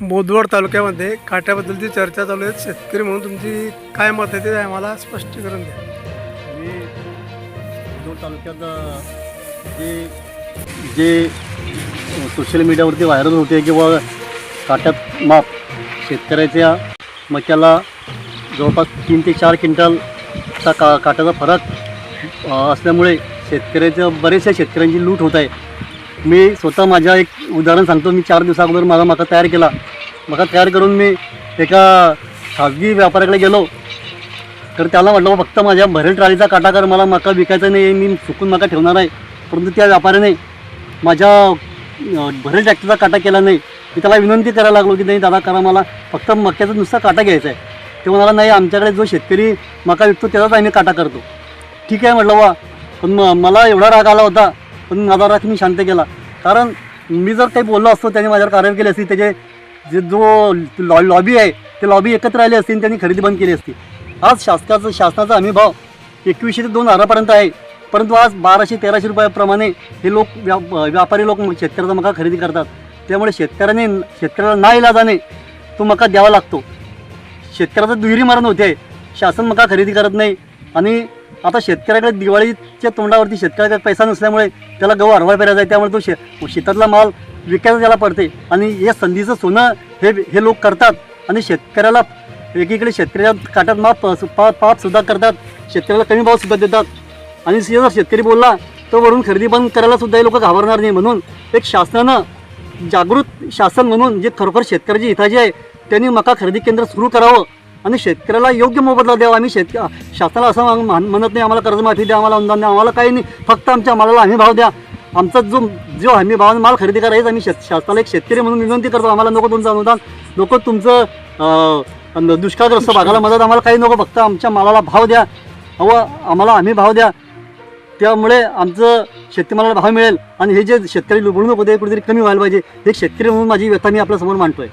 बोदवड तालुक्यामध्ये काट्याबद्दलची चर्चा चालू आहे. शेतकरी म्हणून तुमची काय मत आहे ते आम्हाला स्पष्टीकरण द्या. मी बोदवड तालुक्यात जे जे सोशल मीडियावरती व्हायरल होते किंवा काट्यात माप शेतकऱ्याच्या मक्याला जवळपास तीन ते चार क्विंटलचा का काट्याचा फरक असल्यामुळे शेतकऱ्याच्या बरेचशा शेतकऱ्यांची लूट होत आहे. मी स्वतः माझ्या एक उदाहरण सांगतो. मी चार दिवसाअगोदर माझा मका तयार केला. मका तयार करून मी एका खाजगी व्यापाऱ्याकडे गेलो. तर त्याला म्हटलं फक्त माझ्या भरेल ट्रालीचा काटाकार मला मका विकायचा नाही मी चुकून मका ठेवणार आहे. परंतु त्या व्यापाऱ्याने माझ्या भरेल ट्रॅक्टरचा काटा केला नाही. मी त्याला विनंती करायला लागलो की नाही दादा करा मला. फक्त मक्याचा नुसता काटा घ्यायचा आहे. ते म्हणाला नाही आमच्याकडे जो शेतकरी मका विकतो त्याचाच आम्ही काटा करतो. ठीक आहे म्हटलं वा. पण म मला एवढा राग आला होता. पण माझा राग मी शांत केला. कारण मी जर काही बोललो असतो त्याने माझ्यावर कारवाई केली असती त्याचे जे जो लॉ लॉबी आहे ते लॉबी एकत्र आली असती आणि त्यांनी खरेदी बंद केली असती. आज शासनाचं शासनाचा हमी भाव एकवीसशे ते दोन हजारापर्यंत आहे. परंतु आज बाराशे तेराशे रुपयाप्रमाणे हे लोक व्या व्यापारी लोक शेतकऱ्याचा मका खरेदी करतात. त्यामुळे शेतकऱ्याने शेतकऱ्याला ना इलाजाने तो मका द्यावा लागतो. शेतकऱ्याचं दुहेरी मरण होते. आहे शासन मका खरेदी करत नाही आणि आता शेतकऱ्याकडे दिवाळीच्या तोंडावरती शेतकऱ्याकडे पैसा नसल्यामुळे त्याला गहू हरवाय पेरायचा आहे त्यामुळे तो शे शेतातला माल विकायचा त्याला पडते. आणि या संधीचं सोनं हे हे लोक करतात आणि शेतकऱ्याला एकीकडे शेतकऱ्याच्या काटात माप पा पापसुद्धा करतात शेतकऱ्याला कमी भावसुद्धा देतात. आणि जर शेतकरी बोलला तर वरून खरेदी बंद करायला सुद्धा हे लोक घाबरणार नाही. म्हणून एक शासनानं जागृत शासन म्हणून जे खरोखर शेतकऱ्याची हिताची आहे त्यांनी मका खरेदी केंद्र सुरू करावं. आणि शेतकऱ्याला योग्य मोबदला द्यावा. आम्ही शेतक शासनाला असं मान म्हणत नाही आम्हाला कर्जमाफी द्या आम्हाला अनुदान द्या आम्हाला काही नाही. फक्त आमच्या मालाला हमी भाव द्या. आमचा जो जो हमी भावाने माल खरेदी करायचा आम्ही शेत शासनाला एक शेतकरी म्हणून विनंती करतो. आम्हाला नको तुमचं अनुदान नको तुमचं दुष्काळग्रस्त भागाला मदत आम्हाला काही नको. फक्त आमच्या मालाला भाव द्या. अव आम्हाला हमी भाव द्या. त्यामुळे आमचं शेतीमालाला भाव मिळेल. आणि हे जे शेतकरी लुबडू होते कुठेतरी कमी व्हायला पाहिजे. हे शेतकरी म्हणून माझी व्यथा मी आपल्यासमोर मांडतोय.